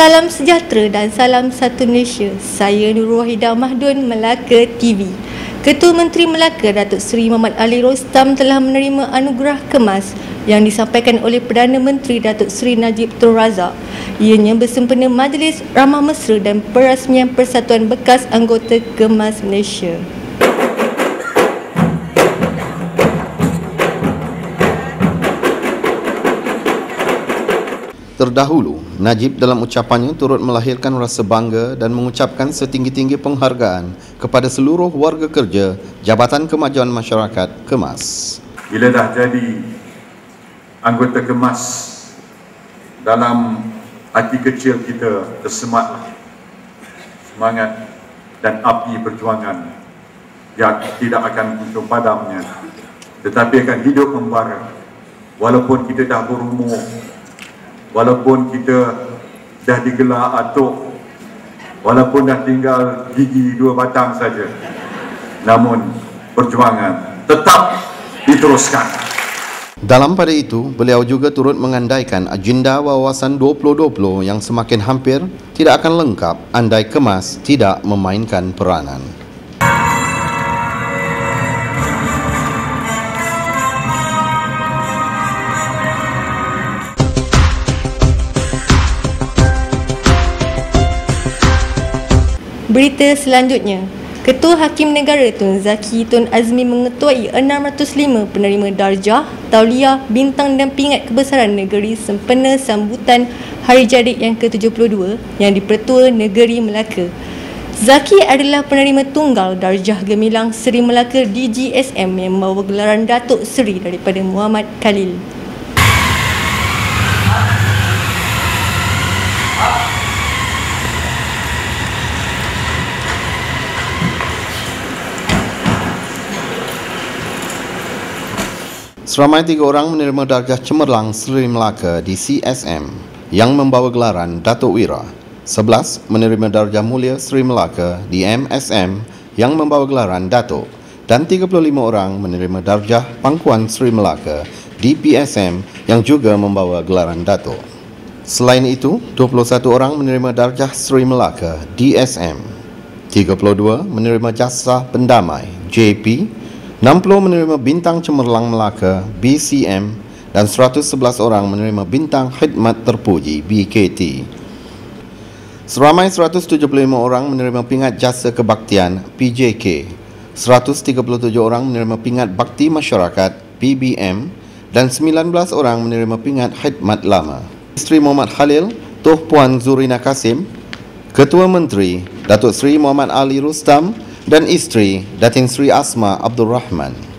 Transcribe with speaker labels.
Speaker 1: Salam sejahtera dan salam satu Malaysia. Saya Nurul Wahidah Mahdun, Melaka TV. Ketua Menteri Melaka Datuk Seri Muhammad Ali Rostam telah menerima anugerah kemas yang disampaikan oleh Perdana Menteri Datuk Seri Najib Tun Razak. Ianya bersempena Majlis Ramah Mesra dan Perasmian Persatuan Bekas Anggota Kemas Malaysia.
Speaker 2: Terdahulu, Najib dalam ucapannya turut melahirkan rasa bangga dan mengucapkan setinggi-tinggi penghargaan kepada seluruh warga kerja Jabatan Kemajuan Masyarakat Kemas.
Speaker 3: Bila dah jadi anggota Kemas dalam hati kecil kita tersemat semangat dan api perjuangan yang tidak akan muncul padamnya tetapi akan hidup membara walaupun kita dah berumur walaupun kita dah digelar atuk walaupun dah tinggal gigi dua batang saja namun perjuangan tetap diteruskan
Speaker 2: dalam pada itu, beliau juga turut mengandaikan agenda wawasan 2020 yang semakin hampir tidak akan lengkap andai kemas tidak memainkan peranan.
Speaker 1: Berita selanjutnya, Ketua Hakim Negara Tun Zaki Tun Azmi mengetuai 605 penerima darjah, tauliah, bintang dan pingat kebesaran negeri sempena sambutan Hari Jadi yang ke-72 yang dipertua Negeri Melaka. Zaki adalah penerima tunggal darjah gemilang Seri Melaka DGSM yang membawa gelaran Datuk Seri daripada Muhammad Khalil.
Speaker 2: Seramai tiga orang menerima darjah cemerlang Seri Melaka di CSM yang membawa gelaran Datuk Wira. Sebelas menerima darjah mulia Seri Melaka di MSM yang membawa gelaran Datuk. Dan 35 orang menerima darjah Pangkuan Seri Melaka di PSM yang juga membawa gelaran Datuk. Selain itu, 21 orang menerima darjah Seri Melaka DSM. 32 menerima jasa pendamai JP 60 menerima bintang cemerlang Melaka BCM dan 111 orang menerima bintang khidmat terpuji BKT. Seramai 175 orang menerima pingat jasa kebaktian PJK. 137 orang menerima pingat bakti masyarakat PBM dan 19 orang menerima pingat khidmat lama. Isteri Muhammad Khalil, Tuh Puan Zurina Kasim, Ketua Menteri Datuk Seri Muhammad Ali Rustam dan isteri Datin Sri Asma Abdul Rahman.